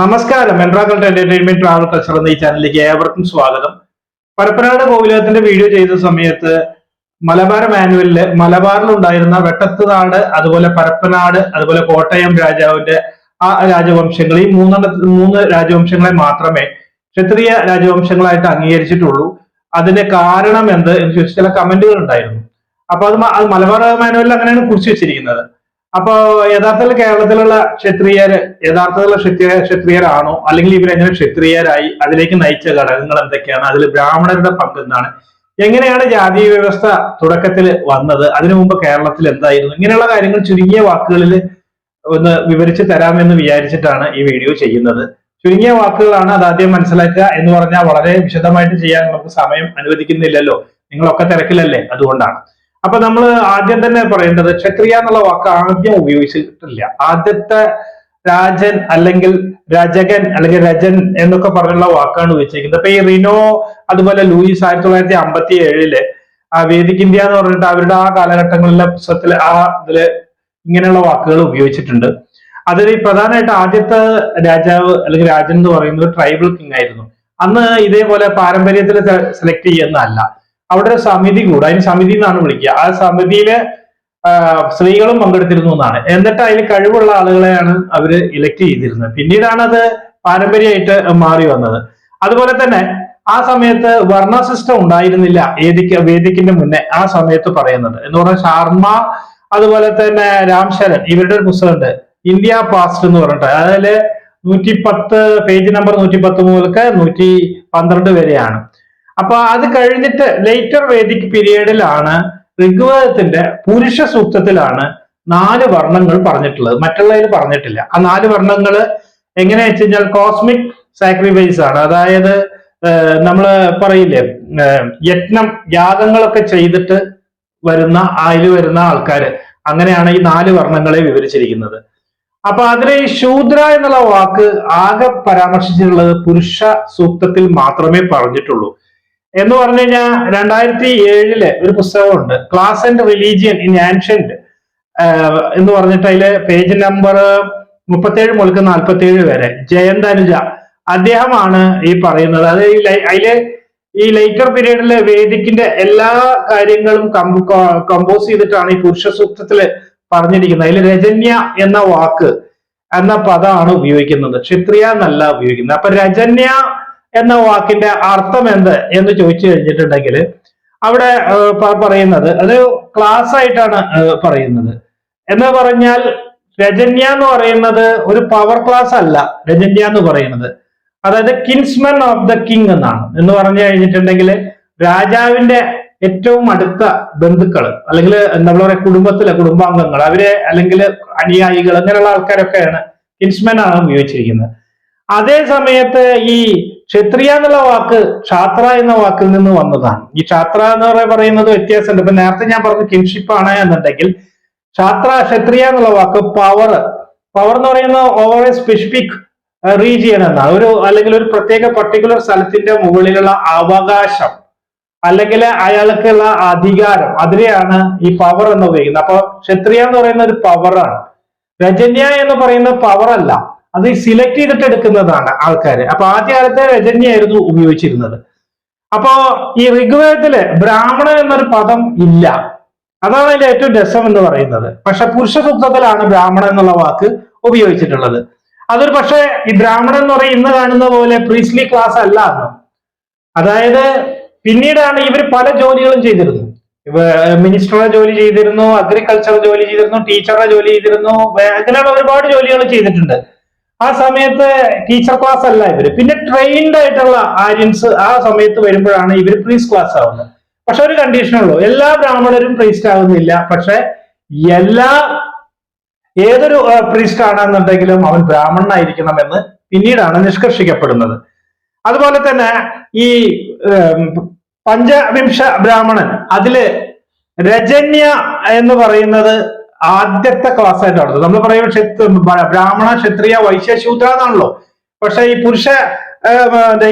നമസ്കാരം. മെൻട്രാക്കൾട്ട് entertainment travel culture എന്ന ഈ ചാനലിലേക്ക് ഏവർക്കും സ്വാഗതം. പരപ്പനാട് കോവിലകത്തിന്റെ വീഡിയോ ചെയ്ത സമയത്ത് മലബാർ മാനുവലിൽ മലബാറിൽ ഉണ്ടായിരുന്ന വെട്ടത്തുനാട് അതുപോലെ പരപ്പനാട് അതുപോലെ കോട്ടയം രാജാവിന്റെ ആ രാജവംശങ്ങൾ ഈ മൂന്നെണ്ണ മൂന്ന് രാജവംശങ്ങളെ മാത്രമേ ക്ഷത്രിയ രാജവംശങ്ങളായിട്ട് അംഗീകരിച്ചിട്ടുള്ളൂ. അതിന്റെ കാരണം എന്ത് എന്ന് ചോദിച്ചാൽ ചില കമന്റുകൾ ഉണ്ടായിരുന്നു. അപ്പൊ അത് മലബാർ മാനുവലിൽ അങ്ങനെയാണ് കുറിച്ച് വെച്ചിരിക്കുന്നത്. അപ്പോ യഥാർത്ഥത്തിൽ കേരളത്തിലുള്ള ക്ഷത്രിയര് യഥാർത്ഥത്തിലുള്ള ക്ഷത്രിയ ക്ഷത്രിയരാണോ? അല്ലെങ്കിൽ ഇവരെങ്ങനെ ക്ഷത്രിയരായി? അതിലേക്ക് നയിച്ച ഘടകങ്ങൾ എന്തൊക്കെയാണ്? അതിൽ ബ്രാഹ്മണരുടെ പങ്ക് എന്താണ്? എങ്ങനെയാണ് ജാതി വ്യവസ്ഥ തുടക്കത്തിൽ വന്നത്? അതിനു മുമ്പ് കേരളത്തിൽ എന്തായിരുന്നു? ഇങ്ങനെയുള്ള കാര്യങ്ങൾ ചുരുങ്ങിയ വാക്കുകളിൽ ഒന്ന് വിവരിച്ചു തരാമെന്ന് വിചാരിച്ചിട്ടാണ് ഈ വീഡിയോ ചെയ്യുന്നത്. ചുരുങ്ങിയ വാക്കുകളാണ് അത് ആദ്യം മനസ്സിലാക്കുക എന്ന് പറഞ്ഞാൽ വളരെ വിശദമായിട്ട് ചെയ്യാൻ നമുക്ക് സമയം അനുവദിക്കുന്നില്ലല്ലോ. നിങ്ങളൊക്കെ തിരക്കിലല്ലേ? അതുകൊണ്ടാണ്. അപ്പൊ നമ്മൾ ആദ്യം തന്നെ പറയേണ്ടത് ക്ഷത്രിയ എന്നുള്ള വാക്ക് ആദ്യം ഉപയോഗിച്ചിട്ടില്ല. ആദ്യത്തെ രാജൻ അല്ലെങ്കിൽ രജകൻ അല്ലെങ്കിൽ രജൻ എന്നൊക്കെ പറഞ്ഞുള്ള വാക്കാണ് ഉപയോഗിച്ചിരിക്കുന്നത്. അപ്പൊ ഈ റിനോ അതുപോലെ ലൂയിസ് ആയിരത്തി തൊള്ളായിരത്തി അമ്പത്തി ഏഴിൽ ആ വേദിക് ഇന്ത്യ എന്ന് പറഞ്ഞിട്ട് അവരുടെ ആ കാലഘട്ടങ്ങളിലെ പുസ്തകത്തിൽ ആ ഇതിൽ ഇങ്ങനെയുള്ള വാക്കുകൾ ഉപയോഗിച്ചിട്ടുണ്ട്. അതിൽ പ്രധാനമായിട്ട് ആദ്യത്തെ രാജാവ് അല്ലെങ്കിൽ രാജൻ എന്ന് പറയുന്നത് ട്രൈബൽ കിങ് ആയിരുന്നു. അന്ന് ഇതേപോലെ പാരമ്പര്യത്തിൽ സെലക്ട് ചെയ്യുന്നതല്ല. അവിടെ ഒരു സമിതി കൂടെ അതിന് സമിതി എന്നാണ് വിളിക്കുക. ആ സമിതിയിൽ സ്ത്രീകളും പങ്കെടുത്തിരുന്നു എന്നാണ്. എന്നിട്ട് അതിൽ കഴിവുള്ള ആളുകളെയാണ് അവർ ഇലക്ട് ചെയ്തിരുന്നത്. പിന്നീടാണ് അത് പാരമ്പര്യമായിട്ട് മാറി വന്നത്. അതുപോലെ തന്നെ ആ സമയത്ത് വർണ സിസ്റ്റം ഉണ്ടായിരുന്നില്ല ഏതിക്ക് വേദിക്കിന്റെ മുന്നേ ആ സമയത്ത് പറയുന്നത്. എന്ന് പറഞ്ഞാൽ ശർമ്മ അതുപോലെ തന്നെ രാം ശരൺ ഇവരുടെ ഒരു പുസ്തകമുണ്ട്. ഇന്ത്യ പാസ്റ്റ് എന്ന് പറഞ്ഞിട്ട്. അതായത് നൂറ്റി പത്ത് പേജ് നമ്പർ നൂറ്റി പത്ത് മുതൽക്ക് നൂറ്റി പന്ത്രണ്ട് വരെയാണ്. അപ്പൊ അത് കഴിഞ്ഞിട്ട് ലേറ്റർ വേദിക് പീരീഡിലാണ് ഋഗ്വേദത്തിന്റെ പുരുഷ സൂക്തത്തിലാണ് നാല് വർണങ്ങൾ പറഞ്ഞിട്ടുള്ളത്. മറ്റുള്ളതിൽ പറഞ്ഞിട്ടില്ല. ആ നാല് വർണങ്ങൾ എങ്ങനെയാ വെച്ച് കഴിഞ്ഞാൽ കോസ്മിക് സാക്രിഫൈസ് ആണ്. അതായത് നമ്മൾ പറയില്ലേ യജ്ഞം യാഗങ്ങളൊക്കെ ചെയ്തിട്ട് വരുന്ന അതിൽ വരുന്ന ആൾക്കാര് അങ്ങനെയാണ് ഈ നാല് വർണങ്ങളെ വിവരിച്ചിരിക്കുന്നത്. അപ്പൊ അതിലെ ഈ ശൂദ്ര എന്നുള്ള വാക്ക് ആകെ പരാമർശിച്ചിട്ടുള്ളത് പുരുഷ സൂക്തത്തിൽ മാത്രമേ പറഞ്ഞിട്ടുള്ളൂ. എന്ന് പറഞ്ഞു കഴിഞ്ഞാൽ രണ്ടായിരത്തി ഏഴിൽ ഒരു പുസ്തകമുണ്ട്. Class and religion in ancient എന്ന് പറഞ്ഞിട്ട് അതിൽ പേജ് നമ്പർ മുപ്പത്തേഴ് മുതൽക്ക് നാൽപ്പത്തേഴ് വരെ. ജയന്ത് അനുജ അദ്ദേഹമാണ് ഈ പറയുന്നത്. അത് അതിൽ ഈ ലൈറ്റർ പീരീഡിലെ വേദിക്കിന്റെ എല്ലാ കാര്യങ്ങളും കമ്പോസ് ചെയ്തിട്ടാണ് ഈ പുരുഷ സൂക്തത്തിൽ പറഞ്ഞിരിക്കുന്നത്. അതിൽ രജന്യ എന്ന വാക്ക് എന്ന പദമാണ് ഉപയോഗിക്കുന്നത്. ക്ഷത്രിയ എന്നല്ല ഉപയോഗിക്കുന്നത്. അപ്പൊ രജന്യ എന്ന വാക്കിന്റെ അർത്ഥം എന്ത് എന്ന് ചോദിച്ചു കഴിഞ്ഞിട്ടുണ്ടെങ്കിൽ അവിടെ പറയുന്നത് അത് ക്ലാസ് ആയിട്ടാണ് പറയുന്നത്. എന്ന് പറഞ്ഞാൽ രജന്യ എന്ന് പറയുന്നത് ഒരു പവർ ക്ലാസ് അല്ല. രജന്യ എന്ന് പറയുന്നത്. അതായത് കിൻസ്മൻ ഓഫ് ദ കിങ് എന്നാണ്. എന്ന് പറഞ്ഞു കഴിഞ്ഞിട്ടുണ്ടെങ്കിൽ രാജാവിന്റെ ഏറ്റവും അടുത്ത ബന്ധുക്കൾ അല്ലെങ്കിൽ എന്താ പറയുക കുടുംബത്തിലെ കുടുംബാംഗങ്ങൾ അവരെ അല്ലെങ്കിൽ അനുയായികൾ അങ്ങനെയുള്ള ആൾക്കാരൊക്കെയാണ് കിൻസ്മൻ ആണ് ഉപയോഗിച്ചിരിക്കുന്നത്. അതേ സമയത്ത് ഈ ക്ഷത്രിയ എന്നുള്ള വാക്ക് ക്ഷാത്ര എന്ന വാക്കിൽ നിന്ന് വന്നതാണ്. ഈ ക്ഷാത്ര എന്ന് പറയുന്നത് വ്യത്യാസമുണ്ട്. ഇപ്പൊ നേരത്തെ ഞാൻ പറഞ്ഞു കിൻഷിപ്പ് ആണ് എന്നുണ്ടെങ്കിൽ ക്ഷാത്ര ക്ഷത്രിയ എന്നുള്ള വാക്ക് പവർ പവർ എന്ന് പറയുന്ന ഓവർ എ സ്പെസിഫിക് റീജിയൻ എന്നാണ്. ഒരു അല്ലെങ്കിൽ ഒരു പ്രത്യേക പർട്ടിക്കുലർ സ്ഥലത്തിന്റെ മുകളിലുള്ള അവകാശം. അല്ലെങ്കിൽ അയാൾക്കുള്ള അധികാരം. അതിനെയാണ് ഈ പവർ എന്ന് ഉപയോഗിക്കുന്നത്. അപ്പൊ ക്ഷത്രിയ എന്ന് പറയുന്ന ഒരു പവറാണ് രജന്യ എന്ന് പറയുന്ന പവർ അല്ല. അത് സിലക്ട് ചെയ്തിട്ട് എടുക്കുന്നതാണ് ആൾക്കാർ അപ്പൊ ആദ്യകാലത്തെ രജന്യായിരുന്നു ഉപയോഗിച്ചിരുന്നത്. അപ്പോ ഈ ഋഗ്വേദത്തിൽ ബ്രാഹ്മണൻ എന്നൊരു പദം ഇല്ല. അതാണ് അതിന്റെ ഏറ്റവും രസം എന്ന് പറയുന്നത്. പക്ഷെ പുരുഷ സൂക്തത്തിലാണ് ബ്രാഹ്മണൻ എന്നുള്ള വാക്ക് ഉപയോഗിച്ചിട്ടുള്ളത്. അതൊരു പക്ഷേ ഈ ബ്രാഹ്മണൻ എന്ന് പറയും ഇന്ന് കാണുന്ന പോലെ പ്രീസ്ലി ക്ലാസ് അല്ല അന്ന്. അതായത് പിന്നീടാണ് ഇവർ പല ജോലികളും ചെയ്തിരുന്നു മിനിസ്റ്ററുടെ ജോലി ചെയ്തിരുന്നു അഗ്രികൾച്ചർ ജോലി ചെയ്തിരുന്നു ടീച്ചറുടെ ജോലി ചെയ്തിരുന്നു അങ്ങനെയുള്ള ഒരുപാട് ജോലികൾ ചെയ്തിട്ടുണ്ട്. ആ സമയത്ത് ടീച്ചർ ക്ലാസ് അല്ല ഇവർ. പിന്നെ ട്രെയിൻഡ് ആയിട്ടുള്ള ആര്യൻസ് ആ സമയത്ത് വരുമ്പോഴാണ് ഇവർ പ്രീസ് ക്ലാസ് ആവുന്നത്. പക്ഷെ ഒരു കണ്ടീഷനുള്ളൂ എല്ലാ ബ്രാഹ്മണരും പ്രീസ്റ്റ് ആകുന്നില്ല. പക്ഷെ എല്ലാ ഏതൊരു പ്രീസ്റ്റ് ആണെന്നുണ്ടെങ്കിലും അവൻ ബ്രാഹ്മണനായിരിക്കണം എന്ന് പിന്നീടാണ് നിഷ്കർഷിക്കപ്പെടുന്നത്. അതുപോലെ തന്നെ ഈ പഞ്ചവിംശ ബ്രാഹ്മണൻ അതിൽ രജന്യ എന്ന് പറയുന്നത് ആദ്യത്തെ ക്ലാസ് ആയിട്ട് നടത്തും നമ്മൾ പറയും ബ്രാഹ്മണ ക്ഷത്രിയ വൈശ്യ ശൂദ്ര എന്നാണല്ലോ. പക്ഷെ ഈ പുരുഷ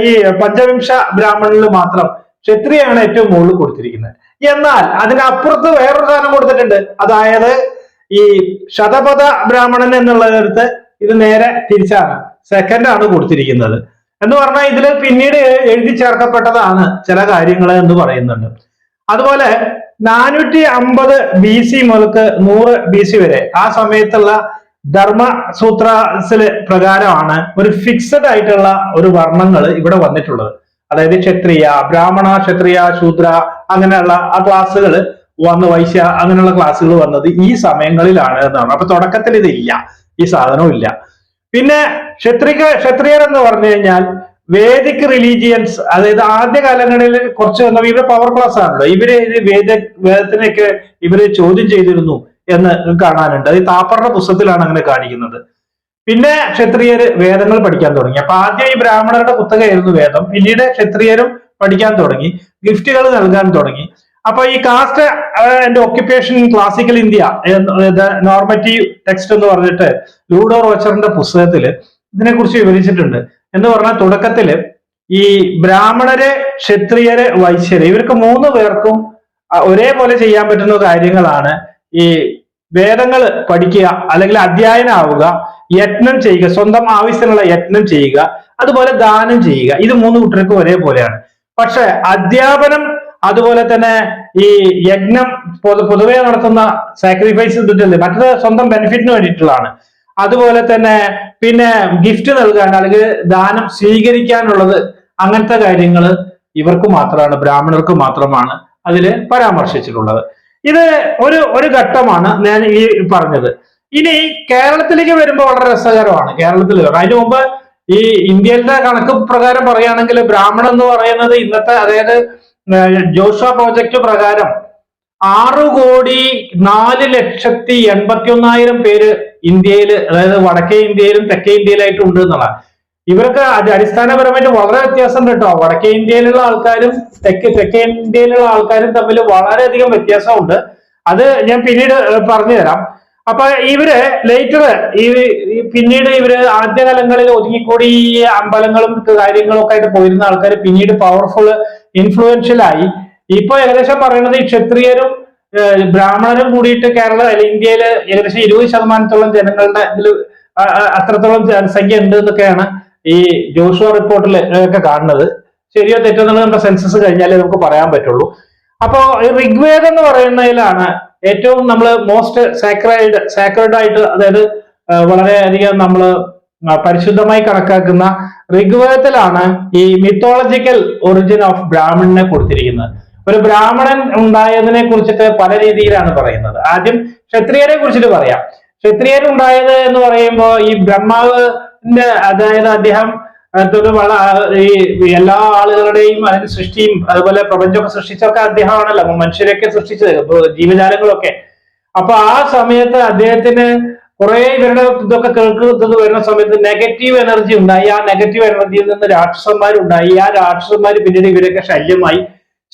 ഈ പഞ്ചവിംശ ബ്രാഹ്മണനിൽ മാത്രം ക്ഷത്രിയാണ് ഏറ്റവും മുകളിൽ കൊടുത്തിരിക്കുന്നത്. എന്നാൽ അതിനപ്പുറത്ത് വേറൊരു സാധനം കൊടുത്തിട്ടുണ്ട്. അതായത് ഈ ശതപഥ ബ്രാഹ്മണൻ എന്നുള്ളടുത്ത് ഇത് നേരെ തിരിച്ചാണ്. സെക്കൻഡ് ആണ് കൊടുത്തിരിക്കുന്നത്. എന്ന് പറഞ്ഞാൽ ഇതിൽ പിന്നീട് എഴുതി ചേർക്കപ്പെട്ടതാണ് ചില കാര്യങ്ങൾ എന്ന് പറയുന്നുണ്ട്. അതുപോലെ നാനൂറ്റി അമ്പത് ബി സി മുതൽക്ക് നൂറ് ബി സി വരെ. ആ സമയത്തുള്ള ധർമ്മസൂത്രസിൽ പ്രകാരമാണ് ഒരു ഫിക്സഡ് ആയിട്ടുള്ള ഒരു വർണങ്ങൾ ഇവിടെ വന്നിട്ടുള്ളത്. അതായത് ക്ഷത്രിയ ബ്രാഹ്മണ ക്ഷത്രിയ ശൂദ്ര അങ്ങനെയുള്ള ആ ക്ലാസ്സുകൾ വന്ന് വൈശ്യ അങ്ങനെയുള്ള ക്ലാസ്സുകൾ വന്നത് ഈ സമയങ്ങളിലാണ് എന്നാണ്. അപ്പൊ തുടക്കത്തിൽ ഇതില്ല. ഈ സാധനവും ഇല്ല. പിന്നെ ക്ഷത്രിക ക്ഷത്രിയർ എന്ന് പറഞ്ഞു കഴിഞ്ഞാൽ വേദിക് റിലീജിയൻസ് അതായത് ആദ്യ കാലങ്ങളിൽ കുറച്ച് വന്നപ്പോൾ ഇവരെ പവർ ക്ലാസ് ആണല്ലോ. ഇവരെ വേദ വേദത്തിനൊക്കെ ഇവരെ ചോദ്യം ചെയ്തിരുന്നു എന്ന് കാണാനുണ്ട്. അത് താപ്പറുടെ പുസ്തകത്തിലാണ് അങ്ങനെ കാണിക്കുന്നത്. പിന്നെ ക്ഷത്രിയര് വേദങ്ങൾ പഠിക്കാൻ തുടങ്ങി. അപ്പൊ ആദ്യം ഈ ബ്രാഹ്മണരുടെ കുത്തകയായിരുന്നു വേദം. പിന്നീട് ക്ഷത്രിയരും പഠിക്കാൻ തുടങ്ങി. ഗിഫ്റ്റുകൾ നൽകാൻ തുടങ്ങി. അപ്പൊ ഈ caste and occupation in classical India normative text എന്ന് പറഞ്ഞിട്ട് ലൂഡോ റോച്ചറിന്റെ പുസ്തകത്തിൽ ഇതിനെക്കുറിച്ച് വിവരിച്ചിട്ടുണ്ട്. എന്ന് പറഞ്ഞാൽ തുടക്കത്തിൽ ഈ ബ്രാഹ്മണര് ക്ഷത്രിയര് വൈശ്യര് ഇവർക്ക് മൂന്ന് പേർക്കും ഒരേപോലെ ചെയ്യാൻ പറ്റുന്ന കാര്യങ്ങളാണ് ഈ വേദങ്ങൾ പഠിക്കുക അല്ലെങ്കിൽ അധ്യയനാവുക യത്നം ചെയ്യുക സ്വന്തം ആവശ്യത്തിനുള്ള യത്നം ചെയ്യുക അതുപോലെ ദാനം ചെയ്യുക. ഇത് മൂന്ന് കൂട്ടർക്കും ഒരേപോലെയാണ്. പക്ഷെ അധ്യാപനം അതുപോലെ തന്നെ ഈ യജ്ഞം പൊതു- പൊതുവെ നടത്തുന്ന സാക്രിഫൈസ് മറ്റത് സ്വന്തം ബെനിഫിറ്റിന് വേണ്ടിയിട്ടുള്ളതാണ്. അതുപോലെ തന്നെ പിന്നെ ഗിഫ്റ്റ് നൽകാൻ അല്ലെങ്കിൽ ദാനം സ്വീകരിക്കാനുള്ളത് അങ്ങനത്തെ കാര്യങ്ങൾ ഇവർക്ക് മാത്രമാണ് ബ്രാഹ്മണർക്ക് മാത്രമാണ് അതിൽ പരാമർശിച്ചിട്ടുള്ളത്. ഇത് ഒരു ഒരു ഘട്ടമാണ് ഞാൻ ഈ പറഞ്ഞത്. ഇനി കേരളത്തിലേക്ക് വരുമ്പോൾ വളരെ രസകരമാണ്. കേരളത്തിൽ അതിനു മുമ്പ് ഈ ഇന്ത്യയിലെ കണക്ക് പ്രകാരം പറയുകയാണെങ്കിൽ ബ്രാഹ്മണൻ എന്ന് പറയുന്നത് ഇന്നത്തെ അതായത് ജോഷ പ്രോജക്റ്റ് പ്രകാരം ആറു കോടി നാല് ലക്ഷത്തി എൺപത്തി ഒന്നായിരം പേര് ഇന്ത്യയിൽ അതായത് വടക്കേ ഇന്ത്യയിലും തെക്കേ ഇന്ത്യയിലായിട്ടും ഉണ്ട് എന്നുള്ളതാണ് ഇവരൊക്കെ അടിസ്ഥാനപരമായിട്ട് വളരെ വ്യത്യാസം കേട്ടോ. വടക്കേ ഇന്ത്യയിലുള്ള ആൾക്കാരും തെക്ക് തെക്കേ ഇന്ത്യയിലുള്ള ആൾക്കാരും തമ്മിൽ വളരെയധികം വ്യത്യാസമുണ്ട്. അത് ഞാൻ പിന്നീട് പറഞ്ഞു തരാം അപ്പൊ ഇവർ ലേറ്റർ ഈ പിന്നീട് ഇവർ ആദ്യകാലങ്ങളിൽ ഒതുങ്ങിക്കൂടി ഈ അമ്പലങ്ങളും കാര്യങ്ങളും ഒക്കെ ആയിട്ട് പോയിരുന്ന ആൾക്കാർ പിന്നീട് പവർഫുൾ ഇൻഫ്ലുവൻഷ്യൽ ആയി. ഇപ്പൊ ഏകദേശം പറയുന്നത് ഈ ക്ഷത്രിയരും ബ്രാഹ്മണരും കൂടിയിട്ട് കേരള അല്ലെങ്കിൽ ഇന്ത്യയിൽ ഏകദേശം ഇരുപത് ശതമാനത്തോളം ജനങ്ങളുടെ ഇതിൽ അത്രത്തോളം ജനസംഖ്യ ഉണ്ട് എന്നൊക്കെയാണ് ഈ ജോഷുവ റിപ്പോർട്ടിൽ ഒക്കെ കാണുന്നത്. ശരിയോ തെറ്റോ എന്നുള്ളത് നമ്മുടെ സെൻസസ് കഴിഞ്ഞാലേ നമുക്ക് പറയാൻ പറ്റുള്ളൂ. അപ്പോ ഋഗ്വേദം എന്ന് പറയുന്നതിലാണ് ഏറ്റവും നമ്മൾ മോസ്റ്റ് സാക്രൈഡ് സാക്രഡ് ആയിട്ട് അതായത് വളരെ വളരെയധികം നമ്മൾ പരിശുദ്ധമായി കണക്കാക്കുന്ന ഋഗ്വേദത്തിലാണ് ഈ മിത്തോളജിക്കൽ ഒറിജിൻ ഓഫ് ബ്രാഹ്മണനെ കൊടുത്തിരിക്കുന്നത്. ഒരു ബ്രാഹ്മണൻ ഉണ്ടായതിനെ കുറിച്ചിട്ട് പല രീതിയിലാണ് പറയുന്നത്. ആദ്യം ക്ഷത്രിയരെ കുറിച്ചിട്ട് പറയാം. ക്ഷത്രിയർ ഉണ്ടായത് എന്ന് പറയുമ്പോൾ ഈ ബ്രഹ്മാവിന്റെ അതായത് അദ്ദേഹം ഈ എല്ലാ ആളുകളുടെയും അതിന് സൃഷ്ടിയും അതുപോലെ പ്രപഞ്ചമൊക്കെ സൃഷ്ടിച്ചൊക്കെ അദ്ദേഹമാണല്ലോ. മനുഷ്യരെയൊക്കെ സൃഷ്ടിച്ചത് ജീവജാലങ്ങളൊക്കെ. അപ്പൊ ആ സമയത്ത് അദ്ദേഹത്തിന് കുറെ ഇവരുടെ ഇതൊക്കെ കേൾക്കുന്നത് വരുന്ന സമയത്ത് നെഗറ്റീവ് എനർജി ഉണ്ടായി. ആ നെഗറ്റീവ് എനർജിയിൽ നിന്ന് രാക്ഷസന്മാരുണ്ടായി. ആ രാക്ഷസന്മാർ പിന്നീട് ഇവരൊക്കെ ശല്യമായി.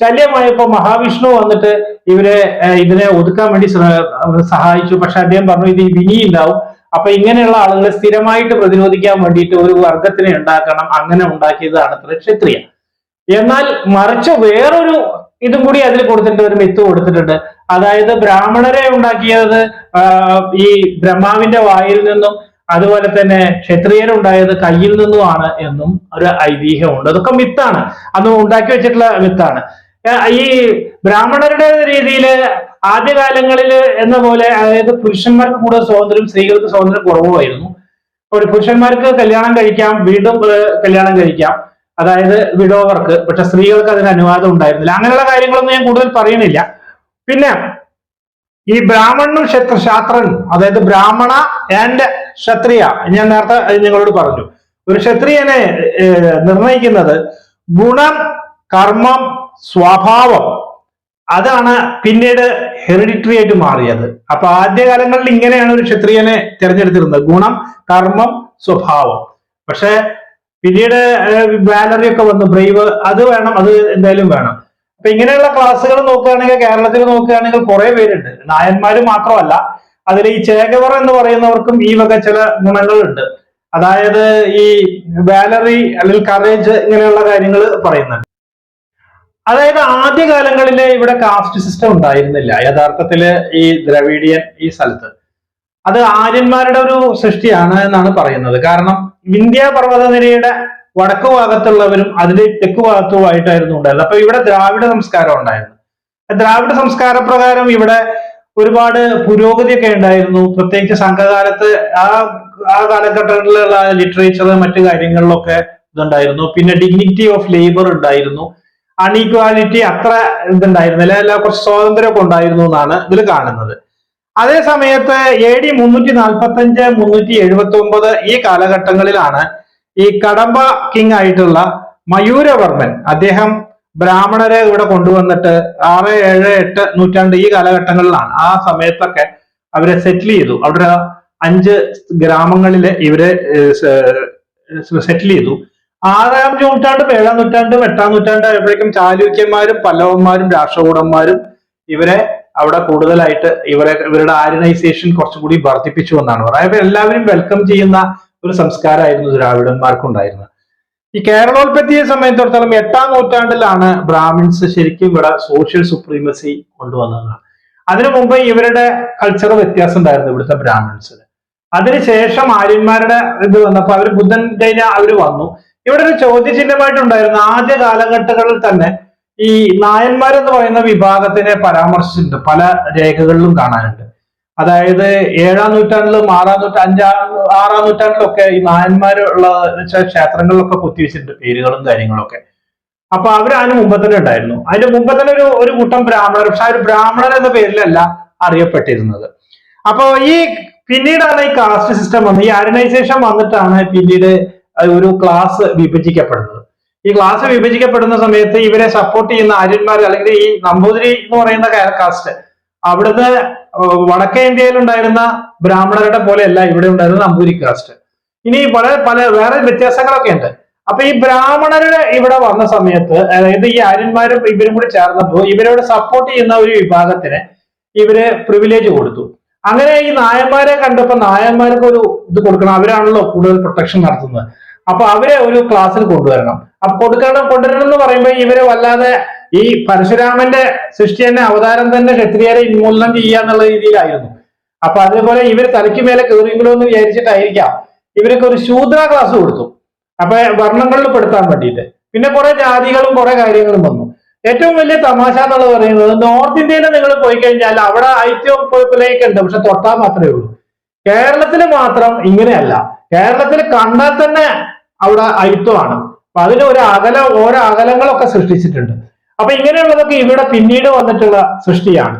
ശല്യമായപ്പോ മഹാവിഷ്ണു വന്നിട്ട് ഇവരെ ഇതിനെ ഒതുക്കാൻ വേണ്ടി സഹായിച്ചു. പക്ഷെ അദ്ദേഹം പറഞ്ഞു ഇത് വിനിയുണ്ടാവും അപ്പൊ ഇങ്ങനെയുള്ള ആളുകളെ സ്ഥിരമായിട്ട് പ്രതിരോധിക്കാൻ വേണ്ടിയിട്ട് ഒരു വർഗത്തിനെ ഉണ്ടാക്കണം. അങ്ങനെ ഉണ്ടാക്കിയതാണ് ക്ഷത്രിയ. എന്നാൽ മറിച്ച് വേറൊരു ഇതും കൂടി അതിൽ കൊടുത്തിട്ട് ഒരു മിത്ത് കൊടുത്തിട്ടുണ്ട്. അതായത് ബ്രാഹ്മണരെ ഉണ്ടാക്കിയത് ഈ ബ്രഹ്മാവിന്റെ വായിൽ നിന്നും അതുപോലെ തന്നെ ക്ഷത്രിയരുണ്ടായത് കയ്യിൽ നിന്നുമാണ് എന്നും ഒരു ഐതിഹ്യമുണ്ട്. അതൊക്കെ മിത്താണ്. അന്ന് ഉണ്ടാക്കി വെച്ചിട്ടുള്ള മിത്താണ്. ഈ ബ്രാഹ്മണരുടെ രീതിയിൽ ആദ്യകാലങ്ങളിൽ എന്ന പോലെ അതായത് പുരുഷന്മാർക്ക് കൂടുതൽ സ്വാതന്ത്ര്യം സ്ത്രീകൾക്ക് സ്വാതന്ത്ര്യം കുറവുമായിരുന്നു. ഒരു പുരുഷന്മാർക്ക് കല്യാണം കഴിക്കാം വീണ്ടും കല്യാണം കഴിക്കാം. അതായത് വിഡോവർക്ക് പക്ഷെ സ്ത്രീകൾക്ക് അതിന് അനുവാദം ഉണ്ടായിരുന്നില്ല. അങ്ങനെയുള്ള കാര്യങ്ങളൊന്നും ഞാൻ കൂടുതൽ പറയുന്നില്ല. പിന്നെ ഈ ബ്രാഹ്മണനും ക്ഷത്ര അതായത് ബ്രാഹ്മണ ആൻഡ് ക്ഷത്രിയ ഞാൻ നേരത്തെ നിങ്ങളോട് പറഞ്ഞു. ഒരു ക്ഷത്രിയനെ നിർണയിക്കുന്നത് ഗുണം കർമ്മം സ്വഭാവം അതാണ് പിന്നീട് ഹെറിഡിറ്ററി ആയിട്ട് മാറിയത്. അപ്പൊ ആദ്യകാലങ്ങളിൽ ഇങ്ങനെയാണ് ഒരു ക്ഷത്രിയനെ തിരഞ്ഞെടുത്തിരുന്നത്. ഗുണം കർമ്മം സ്വഭാവം. പക്ഷെ പിന്നീട് വാലറി ഒക്കെ വന്നു. ബ്രൈവ് അത് വേണം അത് എന്തായാലും വേണം. അപ്പൊ ഇങ്ങനെയുള്ള ക്ലാസ്സുകൾ നോക്കുകയാണെങ്കിൽ കേരളത്തിൽ നോക്കുകയാണെങ്കിൽ കുറെ പേരുണ്ട്. നായന്മാര് മാത്രമല്ല. അതിൽ ഈ ചേകവർ എന്ന് പറയുന്നവർക്കും ഈ വക ചില ഗുണങ്ങളുണ്ട്. അതായത് ഈ വാലറി അല്ലെങ്കിൽ കറേജ് ഇങ്ങനെയുള്ള കാര്യങ്ങൾ പറയുന്നുണ്ട്. അതായത് ആദ്യകാലങ്ങളിൽ ഇവിടെ കാസ്റ്റ് സിസ്റ്റം ഉണ്ടായിരുന്നില്ല. യഥാർത്ഥത്തിൽ ഈ ദ്രവീഡിയൻ ഈ സ്ഥലത്ത്. അത് ആര്യന്മാരുടെ ഒരു സൃഷ്ടിയാണ് എന്നാണ് പറയുന്നത്. കാരണം വിന്ധ്യ പർവതനിരയുടെ വടക്കു ഭാഗത്തുള്ളവരും അതിന്റെ തെക്കു ഭാഗത്തുമായിട്ടായിരുന്നു ഉണ്ടായിരുന്നത്. അപ്പൊ ഇവിടെ ദ്രാവിഡ സംസ്കാരം ഉണ്ടായിരുന്നു. ദ്രാവിഡ സംസ്കാര പ്രകാരം ഇവിടെ ഒരുപാട് പുരോഗതിയൊക്കെ ഉണ്ടായിരുന്നു. പ്രത്യേകിച്ച് സംഘകാലത്ത് ആ ആ കാലഘട്ടങ്ങളിലുള്ള ലിറ്ററേച്ചർ മറ്റു കാര്യങ്ങളിലൊക്കെ ഇതുണ്ടായിരുന്നു. പിന്നെ ഡിഗ്നിറ്റി ഓഫ് ലേബർ ഉണ്ടായിരുന്നു. അൺഈക്വാലിറ്റി അത്ര ഇതുണ്ടായിരുന്നില്ല. അല്ല കുറച്ച് സ്വാതന്ത്ര്യമൊക്കെ ഉണ്ടായിരുന്നു എന്നാണ് ഇതിൽ കാണുന്നത്. അതേ സമയത്ത് എ ഡി മുന്നൂറ്റി നാൽപ്പത്തി അഞ്ച് മുന്നൂറ്റി എഴുപത്തി ഒമ്പത് ഈ കാലഘട്ടങ്ങളിലാണ് ഈ കടമ്പ കിങ് ആയിട്ടുള്ള മയൂരവർമ്മൻ അദ്ദേഹം ബ്രാഹ്മണരെ ഇവിടെ കൊണ്ടുവന്നിട്ട് ആറ് ഏഴ് എട്ട് നൂറ്റാണ്ട് ഈ കാലഘട്ടങ്ങളിലാണ്. ആ സമയത്തൊക്കെ അവരെ സെറ്റിൽ ചെയ്തു. അവിടെ അഞ്ച് ഗ്രാമങ്ങളിൽ ഇവരെ സെറ്റിൽ ചെയ്തു. ആറാം നൂറ്റാണ്ടും ഏഴാം നൂറ്റാണ്ടും എട്ടാം നൂറ്റാണ്ടും ആയപ്പോഴേക്കും ചാലൂക്യന്മാരും പല്ലവന്മാരും രാഷ്ട്രകൂടന്മാരും ഇവരെ അവിടെ കൂടുതലായിട്ട് ഇവരെ ഇവരുടെ ആര്യനൈസേഷൻ കുറച്ചും കൂടി വർദ്ധിപ്പിച്ചു എന്നാണ് പറയുന്നത്. എല്ലാവരും വെൽക്കം ചെയ്യുന്ന ഒരു സംസ്കാരമായിരുന്നു ദ്രാവിഡന്മാർക്കുണ്ടായിരുന്നത്. ഈ കേരളോൽപ്പത്തിയെ സംബന്ധിച്ചിടത്തോളം എട്ടാം നൂറ്റാണ്ടിലാണ് ബ്രാഹ്മിൻസ് ശരിക്കും ഇവിടെ സോഷ്യൽ സുപ്രീമസി കൊണ്ടുവന്നതാണ്. അതിനു മുമ്പ് ഇവരുടെ കൾച്ചർ വ്യത്യാസം ഉണ്ടായിരുന്നു ഇവിടുത്തെ ബ്രാഹ്മിൻസിന്. അതിനുശേഷം ആര്യന്മാരുടെ ഇത് വന്നപ്പോൾ അവർ ബുദ്ധൻ കഴിഞ്ഞ അവർ വന്നു. ഇവിടെ ഒരു ചോദ്യചിഹ്നമായിട്ടുണ്ടായിരുന്നു. ആദ്യ കാലഘട്ടങ്ങളിൽ തന്നെ ഈ നായന്മാരെന്ന് പറയുന്ന വിഭാഗത്തിനെ പരാമർശിച്ചിട്ടുണ്ട്. പല രേഖകളിലും കാണാനുണ്ട്. അതായത് ഏഴാം നൂറ്റാണ്ടിലും ആറാം നൂറ്റാണ്ട് അഞ്ചാം ആറാം നൂറ്റാണ്ടിലൊക്കെ ഈ നായന്മാരുള്ള ക്ഷേത്രങ്ങളിലൊക്കെ കുത്തിവെച്ചിട്ടുണ്ട് പേരുകളും കാര്യങ്ങളൊക്കെ. അപ്പൊ അവർ അതിന് മുമ്പ് തന്നെ ഉണ്ടായിരുന്നു. അതിന്റെ മുമ്പ് തന്നെ ഒരു ഒരു കൂട്ടം ബ്രാഹ്മണർ പക്ഷെ ആ ഒരു ബ്രാഹ്മണർ എന്ന പേരിലല്ല അറിയപ്പെട്ടിരുന്നത്. അപ്പൊ ഈ പിന്നീടാണ് ഈ കാസ്റ്റ് സിസ്റ്റം വന്നത്. ഈ അരണൈസേഷൻ വന്നിട്ടാണ് പിന്നീട് ഒരു ക്ലാസ് വിഭജിക്കപ്പെടുന്നത്. ഈ ക്ലാസ് വിഭജിക്കപ്പെടുന്ന സമയത്ത് ഇവരെ സപ്പോർട്ട് ചെയ്യുന്ന ആര്യന്മാർ അല്ലെങ്കിൽ ഈ നമ്പൂതിരി എന്ന് പറയുന്ന കാസ്റ്റ് അവിടുന്ന് വടക്കേ ഇന്ത്യയിൽ ഉണ്ടായിരുന്ന ബ്രാഹ്മണരുടെ പോലെയല്ല ഇവിടെ ഉണ്ടായിരുന്ന നമ്പൂരി കാസ്റ്റ് ഇനി പല പല വേറെ വ്യത്യാസങ്ങളൊക്കെ ഉണ്ട്. അപ്പൊ ഈ ബ്രാഹ്മണരുടെ ഇവിടെ വന്ന സമയത്ത് അതായത് ഈ ആര്യന്മാരും ഇവരും കൂടി ചേർന്നപ്പോൾ ഇവരോട് സപ്പോർട്ട് ചെയ്യുന്ന ഒരു വിഭാഗത്തിന് ഇവർ പ്രിവിലേജ് കൊടുത്തു. അങ്ങനെ ഈ നായന്മാരെ കണ്ടപ്പോ നായന്മാർക്ക് ഒരു ഇത് കൊടുക്കണം. അവരാണല്ലോ കൂടുതൽ പ്രൊട്ടക്ഷൻ നടത്തുന്നത്. അപ്പൊ അവരെ ഒരു ക്ലാസ്സിൽ കൊണ്ടുവരണം. അപ്പൊ കൊടുക്കണം കൊണ്ടുവരണം എന്ന് പറയുമ്പോൾ ഇവരെ വല്ലാതെ ഈ പരശുരാമന്റെ സൃഷ്ടി തന്നെ അവതാരം തന്നെ ക്ഷത്രിയരെ ഉന്മൂലനം ചെയ്യുക എന്നുള്ള രീതിയിലായിരുന്നു. അപ്പൊ അതേപോലെ ഇവർ തലയ്ക്ക് മേലെ കയറിയെങ്കിലോ എന്ന് വിചാരിച്ചിട്ടായിരിക്കാം. ഇവർക്ക് ഒരു ശൂദ്ര ക്ലാസ് കൊടുത്തു. അപ്പൊ വർണങ്ങളിൽ പെടുത്താൻ വേണ്ടിയിട്ട്. പിന്നെ കുറെ ജാതികളും കുറെ കാര്യങ്ങളും വന്നു. ഏറ്റവും വലിയ തമാശ എന്നുള്ളത് പറയുന്നത് നോർത്ത് ഇന്ത്യയിൽ നിങ്ങൾ പോയി കഴിഞ്ഞാൽ അവിടെ ഐറ്റവും പോയിപ്പിലേക്ക് ഉണ്ട്. പക്ഷെ തൊട്ടാൽ മാത്രമേ ഉള്ളൂ. കേരളത്തിൽ മാത്രം ഇങ്ങനെയല്ല. കേരളത്തിൽ കണ്ടാൽ തന്നെ അവിടെ അയിത്വമാണ് അപ്പൊ അതിന് ഒരു അകല ഓരോ അകലങ്ങളൊക്കെ സൃഷ്ടിച്ചിട്ടുണ്ട്. അപ്പൊ ഇങ്ങനെയുള്ളതൊക്കെ ഇവിടെ പിന്നീട് വന്നിട്ടുള്ള സൃഷ്ടിയാണ്.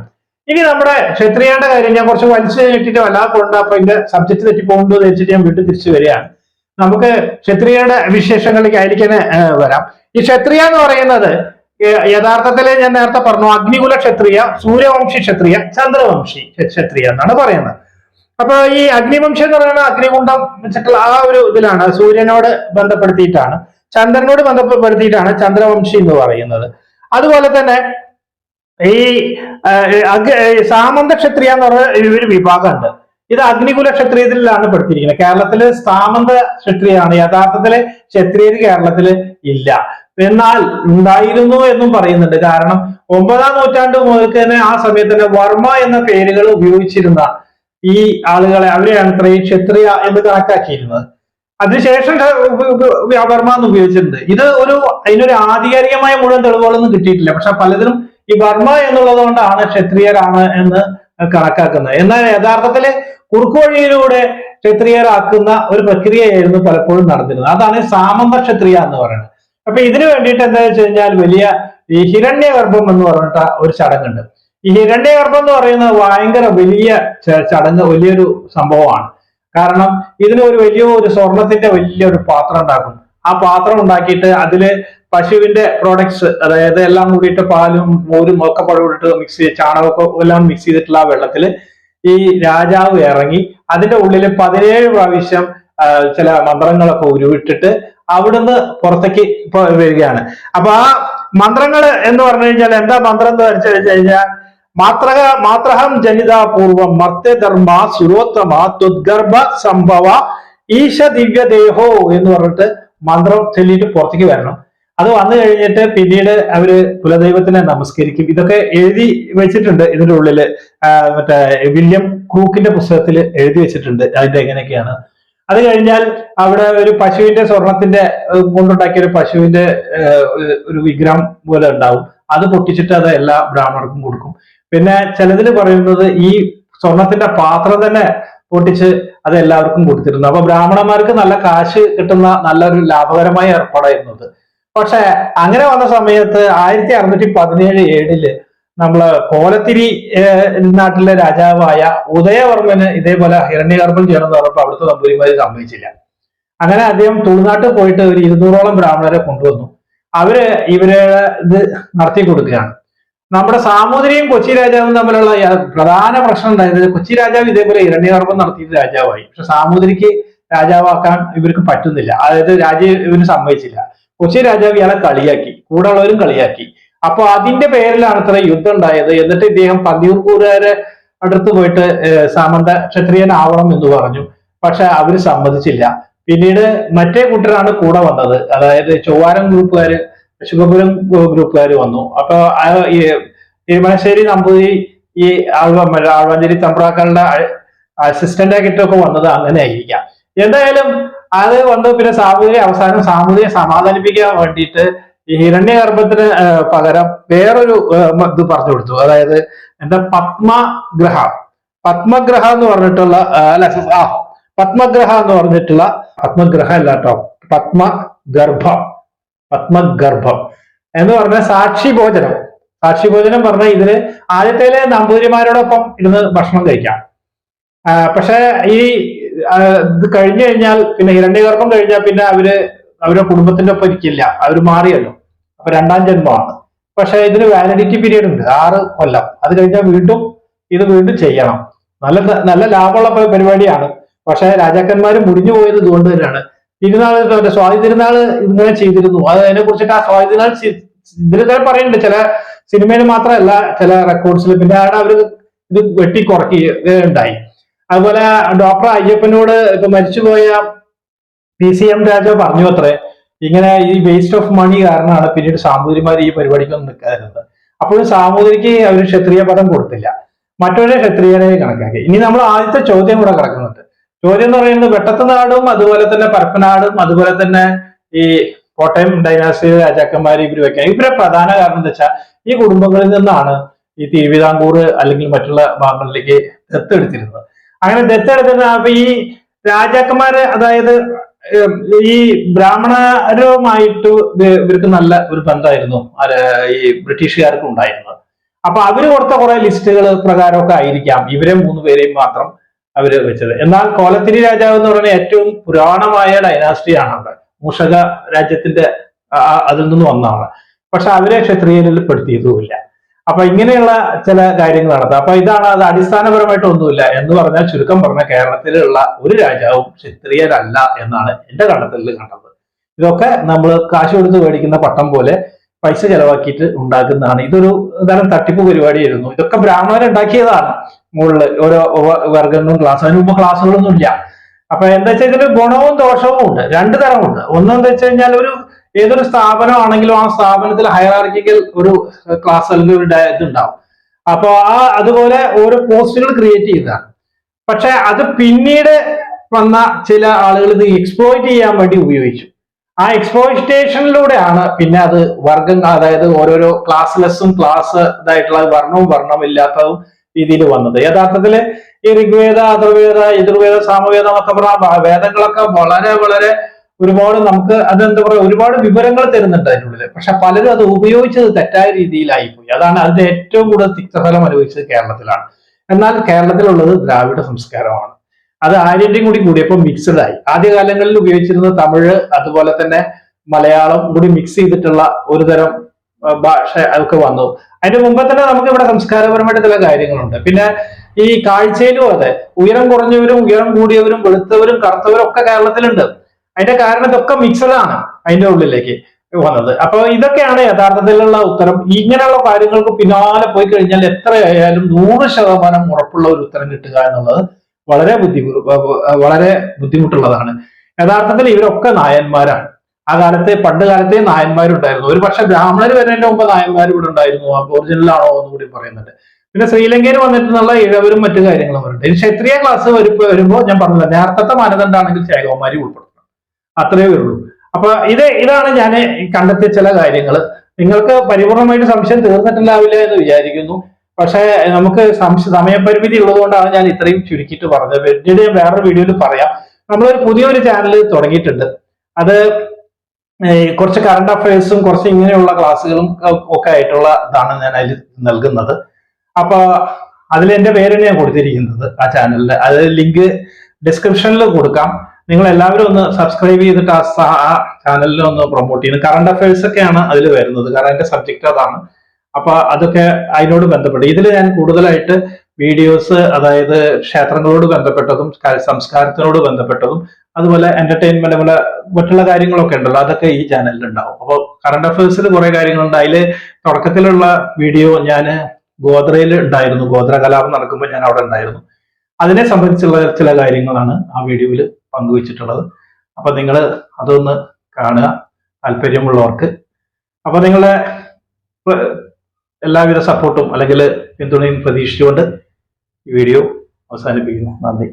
ഇനി നമ്മുടെ ക്ഷത്രിയയുടെ കാര്യം ഞാൻ കുറച്ച് വലിച്ചു നീട്ടിട്ട് വല്ലാതെ കൊണ്ട് അപ്പൊ ഇതിന്റെ സബ്ജക്ട് പോകുന്നു വെച്ചിട്ട് ഞാൻ വീട്ടിൽ തിരിച്ചു വരികയാണ്. നമുക്ക് ക്ഷത്രിയയുടെ വിശേഷങ്ങളിലേക്ക് ആയിരിക്കാൻ വരാം. ഈ ക്ഷത്രിയ എന്ന് പറയുന്നത് യഥാർത്ഥത്തിൽ ഞാൻ നേരത്തെ പറഞ്ഞു അഗ്നികുല ക്ഷത്രിയ സൂര്യവംശി ക്ഷത്രിയ ചന്ദ്രവംശി ക്ഷത്രിയ എന്നാണ് പറയുന്നത്. അപ്പൊ ഈ അഗ്നിവംശം എന്ന് പറയുന്ന അഗ്നികുണ്ഡം വെച്ചിട്ടുള്ള ആ ഒരു ഇതിലാണ് സൂര്യനോട് ബന്ധപ്പെടുത്തിയിട്ടാണ് ചന്ദ്രനോട് ബന്ധപ്പെടുത്തിയിട്ടാണ് ചന്ദ്രവംശി എന്ന് പറയുന്നത്. അതുപോലെ തന്നെ ഈ സാമന്ത ക്ഷത്രിയ എന്ന് പറഞ്ഞ ഒരു വിഭാഗമുണ്ട്. ഇത് അഗ്നികുല ക്ഷത്രിയത്തിലാണ് പെടുത്തിയിരിക്കുന്നത്. കേരളത്തിൽ സാമന്ത ക്ഷത്രിയാണ് യഥാർത്ഥത്തിൽ ക്ഷത്രിയർ കേരളത്തിൽ ഇല്ല. എന്നാൽ ഉണ്ടായിരുന്നു എന്നും പറയുന്നുണ്ട്. കാരണം ഒമ്പതാം നൂറ്റാണ്ട് മുതൽക്ക് തന്നെ ആ സമയത്ത് തന്നെ വർമ്മ എന്ന പേരുകൾ ഉപയോഗിച്ചിരുന്ന ഈ ആളുകളെ അവരെയാണ് ഇത്രയും ക്ഷത്രിയ എന്ന് കണക്കാക്കിയിരുന്നത്. അതിനുശേഷം വർമ്മ എന്ന് ഉപയോഗിച്ചിട്ടുണ്ട്. ഇത് ഒരു അതിനൊരു ആധികാരികമായ മുഴുവൻ തെളിവുകളൊന്നും കിട്ടിയിട്ടില്ല. പക്ഷെ പലതിനും ഈ വർമ്മ എന്നുള്ളത് കൊണ്ടാണ് ക്ഷത്രിയരാണ് എന്ന് കണക്കാക്കുന്നത്. എന്നാൽ യഥാർത്ഥത്തിൽ കുറുക്കുവഴിയിലൂടെ ക്ഷത്രിയരാക്കുന്ന ഒരു പ്രക്രിയയായിരുന്നു പലപ്പോഴും നടന്നിരുന്നത്. അതാണ് സാമന്ത ക്ഷത്രിയ എന്ന് പറയുന്നത്. അപ്പൊ ഇതിനു വേണ്ടിയിട്ട് എന്താ വെച്ച് കഴിഞ്ഞാൽ വലിയ ഈ ഹിരണ്യഗർഭം എന്ന് പറഞ്ഞിട്ട് ഒരു ചടങ്ങുണ്ട്. ഈ ഹിരണ്യഗർഭം എന്ന് പറയുന്നത് ഭയങ്കര വലിയ ചടങ്ങ് വലിയൊരു സംഭവമാണ്. കാരണം ഇതിന് ഒരു വലിയ ഒരു സ്വർണത്തിന്റെ വലിയൊരു പാത്രം ഉണ്ടാക്കും. ആ പാത്രം ഉണ്ടാക്കിയിട്ട് അതിൽ പശുവിന്റെ പ്രോഡക്ട്സ് അതായത് എല്ലാം കൂടിയിട്ട് പാലും മോരും ഒക്കെ പഴമിട്ട് മിക്സ് ചെയ്ത് ചാണകമൊക്കെ എല്ലാം മിക്സ് ചെയ്തിട്ടുള്ള ആ വെള്ളത്തിൽ ഈ രാജാവ് ഇറങ്ങി അതിന്റെ ഉള്ളിൽ പതിനേഴ് പ്രാവശ്യം ചില മന്ത്രങ്ങളൊക്കെ ഉരുവിട്ടിട്ട് അവിടുന്ന് പുറത്തേക്ക് വരികയാണ്. അപ്പൊ ആ മന്ത്രങ്ങൾ എന്ന് പറഞ്ഞു കഴിഞ്ഞാൽ എന്താ മന്ത്രം എന്ന് വെച്ച് കഴിഞ്ഞാൽ മാത്രക മാത്രഹം ജനിതാപൂർവം മർത്യധർമ്മ സുരോത്തമ തുദ്ഗർഭ സംഭവ ഈശ ദിവ്യദേഹോ എന്ന് പറഞ്ഞിട്ട് മന്ത്രം ചൊല്ലിയിട്ട് പുറത്തേക്ക് വരണം. അത് വന്നു കഴിഞ്ഞിട്ട് പിന്നീട് അവർ കുലദൈവത്തിനെ നമസ്കരിക്കും. ഇതൊക്കെ എഴുതി വെച്ചിട്ടുണ്ട് ഇതിന്റെ ഉള്ളിൽ. മറ്റേ വില്യം ക്രൂക്കിന്റെ പുസ്തകത്തിൽ എഴുതി വെച്ചിട്ടുണ്ട് അതിന്റെ എങ്ങനെയൊക്കെയാണ്. അത് കഴിഞ്ഞാൽ അവിടെ ഒരു പശുവിന്റെ സ്വർണത്തിന്റെ കൊണ്ടുണ്ടാക്കിയ ഒരു പശുവിന്റെ ഒരു വിഗ്രഹം പോലെ ഉണ്ടാവും. അത് പൊട്ടിച്ചിട്ട് അത് എല്ലാ ബ്രാഹ്മണർക്കും കൊടുക്കും. പിന്നെ ചിലതിൽ പറയുന്നത് ഈ സ്വർണത്തിന്റെ പാത്രം തന്നെ പൊട്ടിച്ച് അത് എല്ലാവർക്കും കൊടുത്തിരുന്നു. അപ്പൊ ബ്രാഹ്മണന്മാർക്ക് നല്ല കാശ് കിട്ടുന്ന നല്ലൊരു ലാഭകരമായ ഏർപ്പാടായിരുന്നു അത് പക്ഷെ അങ്ങനെ വന്ന സമയത്ത് ആയിരത്തി അറുന്നൂറ്റി പതിനേഴ് ഏഴിൽ നമ്മൾ കോലത്തിരി നാട്ടിലെ രാജാവായ ഉദയവർമ്മന് ഇതേപോലെ ഹിരണ്യഗർഭം ചെയ്യണമെന്ന് പറഞ്ഞപ്പോൾ അവിടുത്തെ നമ്പൂരിമാര് സമ്മതിച്ചില്ല. അങ്ങനെ അദ്ദേഹം തുളുനാട്ടിൽ പോയിട്ട് ഒരു ഇരുന്നൂറോളം ബ്രാഹ്മണരെ കൊണ്ടുവന്നു. അവർ ഇവരെ ഇത് നടത്തി കൊടുക്കുകയാണ് നമ്മുടെ സാമൂതിരിയും കൊച്ചി രാജാവും തമ്മിലുള്ള പ്രധാന പ്രശ്നം ഉണ്ടായിരുന്നത് കൊച്ചി രാജാവ് ഇതേപോലെ ഇരണ്യഗർഭം നടത്തിയിട്ട് രാജാവായി. പക്ഷെ സാമൂതിരിക്ക് രാജാവാക്കാൻ ഇവർക്ക് പറ്റുന്നില്ല. അതായത് രാജ്യം ഇവന് സമ്മതിച്ചില്ല. കൊച്ചി രാജാവ് ഇയാളെ കളിയാക്കി. കൂടെ ഉള്ളവരും കളിയാക്കി. അപ്പൊ അതിന്റെ പേരിലാണ് ഇത്ര യുദ്ധം ഉണ്ടായത്. എന്നിട്ട് ഇദ്ദേഹം പന്തിയൂർക്കൂറുകാരെ അടുത്ത് പോയിട്ട് സാമന്ത ക്ഷത്രിയനാവണം എന്ന് പറഞ്ഞു. പക്ഷെ അവർ സമ്മതിച്ചില്ല. പിന്നീട് മറ്റേ കൂട്ടരാണ് കൂടെ വന്നത്. അതായത് ചൊവ്വാരം ഗ്രൂപ്പുകാര് ശുഭപുരം ഗ്രൂപ്പുകാർ വന്നു. അപ്പൊ തിരുമലശ്ശേരി നമ്പൂതിരി ഈ ആൾവ ആൾവഞ്ചേരി തമ്പ്രാക്കളുടെ അസിസ്റ്റന്റ് ആയിട്ടൊക്കെ വന്നത് അങ്ങനെ ആയിരിക്കാം. എന്തായാലും അത് വന്നു പിന്നെ സാമൂതിരി അവസാനം സാമൂതിരിയെ സമാധാനിപ്പിക്കാൻ വേണ്ടിയിട്ട് ഈ ഹിരണ്യഗർഭത്തിന് പകരം വേറൊരു ഇത് പറഞ്ഞു കൊടുത്തു. അതായത് എന്താ പത്മഗ്രഹ. പത്മഗ്രഹ എന്ന് പറഞ്ഞിട്ടുള്ള അല്ല പത്മഗ്രഹ എന്ന് പറഞ്ഞിട്ടുള്ള പത്മഗ്രഹ അല്ല കേട്ടോ. പത്മഗർഭം. പത്മഗർഭം എന്ന് പറഞ്ഞ സാക്ഷി ഭോജനം. സാക്ഷി ഭോജനം പറഞ്ഞ ഇതിൽ ആദ്യത്തേലെ നമ്പൂതിരിമാരോടൊപ്പം ഇരുന്ന് ഭക്ഷണം കഴിക്കാം. പക്ഷെ ഈ ഇത് കഴിഞ്ഞു കഴിഞ്ഞാൽ പിന്നെ ഹിരണ്യഗർഭം കഴിഞ്ഞാൽ പിന്നെ അവർ അവരുടെ കുടുംബത്തിന്റെ ഒപ്പം ഇരിക്കില്ല. അവർ മാറിയല്ലോ. അപ്പൊ രണ്ടാം ജന്മമാണ്. പക്ഷെ ഇതിന് വാലിഡിറ്റി പീരീഡ് ഉണ്ട്. ആറ് കൊല്ലം. അത് കഴിഞ്ഞാൽ വീണ്ടും ഇത് വീണ്ടും ചെയ്യണം. നല്ല നല്ല ലാഭമുള്ള പരിപാടിയാണ്. പക്ഷെ രാജാക്കന്മാർ മുടിഞ്ഞു പോയത് ഇതുകൊണ്ട് തന്നെയാണ്. തിരുനാൾ മറ്റേ സ്വാതി തിരുനാൾ ഇങ്ങനെ ചെയ്തിരുന്നു. അത് അതിനെ കുറിച്ചിട്ട് ആ സ്വാതി തിരുനാൾ ഇതിലൊക്കെ പറയുന്നുണ്ട്. ചില സിനിമയിൽ മാത്രമല്ല ചില റെക്കോർഡ്സിൽ പിന്നെ ആണ് അവർ ഇത് വെട്ടി കുറക്കി ഉണ്ടായി. അതുപോലെ ഡോക്ടർ അയ്യപ്പനോട് ഇപ്പൊ മരിച്ചുപോയ പി സി എം രാജ പറഞ്ഞു അത്രേ. ഇങ്ങനെ ഈ വേസ്റ്റ് ഓഫ് മണി കാരണമാണ് പിന്നീട് സാമൂതിരിമാർ ഈ പരിപാടിക്കൊന്നും നിൽക്കാതിരുന്നത്. അപ്പോഴും സാമൂതിരിക്ക് അവർ ക്ഷത്രിയ പദം കൊടുത്തില്ല. മറ്റൊരു ക്ഷത്രിയനെ കണക്കാക്കി. ഇനി നമ്മൾ ആദ്യത്തെ ചോദ്യം കൂടെ കിടക്കുന്നുണ്ട്. ചോദ്യം എന്ന് പറയുന്നത് വെട്ടത്തുനാടും അതുപോലെ തന്നെ പരപ്പനാടും അതുപോലെ തന്നെ ഈ കോട്ടയം ഡൈനാസ്റ്റി രാജാക്കന്മാർ ഇവർ വെക്കാൻ. ഇവരെ പ്രധാന കാരണം എന്താ വെച്ചാൽ ഈ കുടുംബങ്ങളിൽ നിന്നാണ് ഈ തിരുവിതാംകൂർ അല്ലെങ്കിൽ മറ്റുള്ള ഭാഗങ്ങളിലേക്ക് ദത്തെടുത്തിരുന്നത്. അങ്ങനെ ദത്തെടുത്തിരുന്ന അപ്പൊ ഈ രാജാക്കന്മാര് അതായത് ഈ ബ്രാഹ്മണരുമായിട്ട് ഇവ- ഇവർക്ക് നല്ല ഒരു ബന്ധമായിരുന്നു ഈ ബ്രിട്ടീഷുകാർക്ക് ഉണ്ടായിരുന്നത്. അപ്പൊ അവർ കൊടുത്ത കുറെ ലിസ്റ്റുകൾ പ്രകാരമൊക്കെ ആയിരിക്കാം. ഇവരെ മൂന്ന് പേരെയും മാത്രം അവർ വെച്ചത്. എന്നാൽ കോലത്തിരി രാജാവ് എന്ന് പറയുന്ന ഏറ്റവും പുരാണമായ ഡൈനാസ്റ്റിയാണ് അവിടെ. മൂഷക രാജ്യത്തിന്റെ അതിൽ നിന്ന് വന്നതാണ്. പക്ഷെ അവരെ ക്ഷത്രിയനിൽ പെടുത്തിയതുമില്ല. അപ്പൊ ഇങ്ങനെയുള്ള ചില കാര്യങ്ങൾ നടത്താം അപ്പൊ ഇതാണ് അത് അടിസ്ഥാനപരമായിട്ട് ഒന്നുമില്ല എന്ന് പറഞ്ഞാൽ ചുരുക്കം പറഞ്ഞ കേരളത്തിലുള്ള ഒരു രാജാവും ക്ഷത്രിയരല്ല എന്നാണ് എന്റെ കണ്ടെത്തലിൽ കണ്ടത്. ഇതൊക്കെ നമ്മൾ കാശ് കൊടുത്ത് മേടിക്കുന്ന പട്ടം പോലെ പൈസ ചെലവാക്കിയിട്ട് ഉണ്ടാക്കുന്നതാണ്. ഇതൊരു തരം തട്ടിപ്പ് പരിപാടിയായിരുന്നു. ഇതൊക്കെ ബ്രാഹ്മണർ ഉണ്ടാക്കിയതാണ്. മുകളിൽ ഓരോ വർഗങ്ങളും ക്ലാസ് അതിന് മുമ്പ് ക്ലാസ്സുകളൊന്നും ഇല്ല അപ്പൊ എന്താ വെച്ചാൽ ഇതിന് ഗുണവും ദോഷവും ഉണ്ട്. രണ്ട് തരമുണ്ട്. ഒന്നെന്താ വെച്ച് കഴിഞ്ഞാൽ ഒരു ഏതൊരു സ്ഥാപനമാണെങ്കിലും ആ സ്ഥാപനത്തിൽ ഹയറാർക്കിക്കൽ ഒരു ക്ലാസ് അല്ലെങ്കിൽ ഒരു ഇതുണ്ടാവും. അപ്പൊ ആ അതുപോലെ ഓരോ പോസ്റ്റുകൾ ക്രിയേറ്റ് ചെയ്തതാണ്. പക്ഷെ അത് പിന്നീട് വന്ന ചില ആളുകൾ ഇത് എക്സ്പ്ലോയിറ്റ് ചെയ്യാൻ വേണ്ടി ഉപയോഗിച്ചു. ആ എക്സ്പ്ലോയിറ്റേഷനിലൂടെയാണ് പിന്നെ അത് വർഗം അതായത് ഓരോരോ ക്ലാസ്ലെസ്സും ക്ലാസ് ഇതായിട്ടുള്ള വർണവും വർണമില്ലാത്തതും രീതിയിൽ വന്നത്. യഥാർത്ഥത്തിൽ ഈ ഋഗ്വേദ അതുർവേദ യജുർവേദ സാമവേദം എന്നൊക്കെ പറഞ്ഞ വേദങ്ങളൊക്കെ വളരെ വളരെ ഒരുപാട് നമുക്ക് അതെന്താ പറയുക ഒരുപാട് വിവരങ്ങൾ തരുന്നുണ്ട് അതിനുള്ളിൽ പക്ഷെ പലരും അത് ഉപയോഗിച്ചത് തെറ്റായ രീതിയിലായി പോയി അതാണ് അതിന്റെ ഏറ്റവും കൂടുതൽ തിക്തഫലം അനുഭവിച്ചത് കേരളത്തിലാണ്. എന്നാൽ കേരളത്തിലുള്ളത് ദ്രാവിഡ സംസ്കാരമാണ്. അത് ആര്യന്റെയും കൂടി കൂടിയപ്പോൾ മിക്സഡ് ആയി. ആദ്യകാലങ്ങളിൽ ഉപയോഗിച്ചിരുന്ന തമിഴ് അതുപോലെ തന്നെ മലയാളം കൂടി മിക്സ് ചെയ്തിട്ടുള്ള ഒരു തരം ഭാഷ ഒക്കെ വന്നു. അതിന്റെ മുമ്പ് തന്നെ നമുക്ക് ഇവിടെ സംസ്കാരപരമായിട്ട് ചില കാര്യങ്ങളുണ്ട്. പിന്നെ ഈ കാഴ്ചയിലും അതെ ഉയരം കുറഞ്ഞവരും ഉയരം കൂടിയവരും വെളുത്തവരും കറുത്തവരും ഒക്കെ കേരളത്തിലുണ്ട്. അതിന്റെ കാരണം ഇതൊക്കെ മിക്സഡ് ആണ് അതിന്റെ ഉള്ളിലേക്ക് വന്നത്. അപ്പൊ ഇതൊക്കെയാണ് യഥാർത്ഥത്തിലുള്ള ഉത്തരം. ഇങ്ങനെയുള്ള കാര്യങ്ങൾക്ക് പിന്നാലെ പോയി കഴിഞ്ഞാൽ എത്രയായാലും നൂറ് ശതമാനം ഉറപ്പുള്ള ഒരു ഉത്തരം കിട്ടുക എന്നുള്ളത് വളരെ ബുദ്ധി വളരെ ബുദ്ധിമുട്ടുള്ളതാണ്. യഥാർത്ഥത്തിൽ ഇവരൊക്കെ നായന്മാരാണ്. ആ കാലത്തെ പണ്ട് കാലത്തെ നായന്മാരുണ്ടായിരുന്നു. ഒരു പക്ഷെ ബ്രാഹ്മണർ വരുന്നതിന്റെ മുമ്പ് നായന്മാർ ഇവിടെ ഉണ്ടായിരുന്നു. ആണോ എന്ന് കൂടി പറയുന്നുണ്ട്. പിന്നെ ശ്രീലങ്കയിൽ വന്നിട്ടുള്ള ഇഴവരും മറ്റു കാര്യങ്ങളും വരുന്നുണ്ട് ഇനി ക്ഷത്രിയ ക്ലാസ് വരുമ്പോൾ ഞാൻ പറഞ്ഞില്ല നേരത്തെ മാനദണ്ഡാണെങ്കിൽ ചേകവന്മാരി ഉൾപ്പെടുത്തണം. അത്രയേ വരുള്ളൂ അപ്പൊ ഇത് ഇതാണ് ഞാൻ കണ്ടെത്തിയ ചില കാര്യങ്ങൾ നിങ്ങൾക്ക് പരിപൂർണമായിട്ട് സംശയം തീർന്നിട്ടില്ലാവില്ല എന്ന് വിചാരിക്കുന്നു. പക്ഷേ നമുക്ക് സമയപരിമിതി ഉള്ളതുകൊണ്ടാണ് ഞാൻ ഇത്രയും ചുരുക്കിയിട്ട് പറഞ്ഞത്. പിന്നീട് ഞാൻ വേറൊരു വീഡിയോയിൽ പറയാം. നമ്മളൊരു പുതിയൊരു ചാനൽ തുടങ്ങിയിട്ടുണ്ട്. അത് കുറച്ച് കറണ്ട് അഫയേഴ്സും കുറച്ച് ഇങ്ങനെയുള്ള ക്ലാസ്സുകളും ഒക്കെ ആയിട്ടുള്ള ഇതാണ് ഞാൻ അതിൽ നൽകുന്നത്. അപ്പൊ അതിൽ എന്റെ പേരാണ് ഞാൻ കൊടുത്തിരിക്കുന്നത് ആ ചാനലിൽ അത് ലിങ്ക് ഡിസ്ക്രിപ്ഷനിൽ കൊടുക്കാം. നിങ്ങൾ എല്ലാവരും ഒന്ന് സബ്സ്ക്രൈബ് ചെയ്തിട്ട് ആ ചാനലിൽ ഒന്ന് പ്രൊമോട്ട് ചെയ്യണം. കറണ്ട് അഫയേഴ്സ് ഒക്കെയാണ് അതിൽ വരുന്നത്. കാരണം എന്റെ സബ്ജക്ട് അതാണ്. അപ്പൊ അതൊക്കെ അതിനോട് ബന്ധപ്പെട്ട്. ഇതിൽ ഞാൻ കൂടുതലായിട്ട് വീഡിയോസ് അതായത് ക്ഷേത്രങ്ങളോട് ബന്ധപ്പെട്ടതും സംസ്കാരത്തിനോട് ബന്ധപ്പെട്ടതും അതുപോലെ എന്റർടൈൻമെന്റ് പോലെ മറ്റുള്ള കാര്യങ്ങളൊക്കെ ഉണ്ടല്ലോ അതൊക്കെ ഈ ചാനലിൽ ഉണ്ടാവും അപ്പോൾ കറണ്ട് അഫയേഴ്സിൽ കുറെ കാര്യങ്ങളുണ്ട്. അതിൽ തുടക്കത്തിലുള്ള വീഡിയോ ഞാൻ ഗോദ്രയിൽ ഉണ്ടായിരുന്നു. ഗോത്ര കലാപം നടക്കുമ്പോൾ ഞാൻ അവിടെ ഉണ്ടായിരുന്നു. അതിനെ സംബന്ധിച്ചുള്ള ചില കാര്യങ്ങളാണ് ആ വീഡിയോയിൽ പങ്കുവച്ചിട്ടുള്ളത്. അപ്പൊ നിങ്ങൾ അതൊന്ന് കാണുക. താല്പര്യമുള്ളവർക്ക്. അപ്പൊ നിങ്ങളെ എല്ലാവിധ സപ്പോർട്ടും അല്ലെങ്കിൽ പിന്തുണയും പ്രതീക്ഷിച്ചുകൊണ്ട് ഈ വീഡിയോ അവസാനിപ്പിക്കുന്നു. നന്ദി.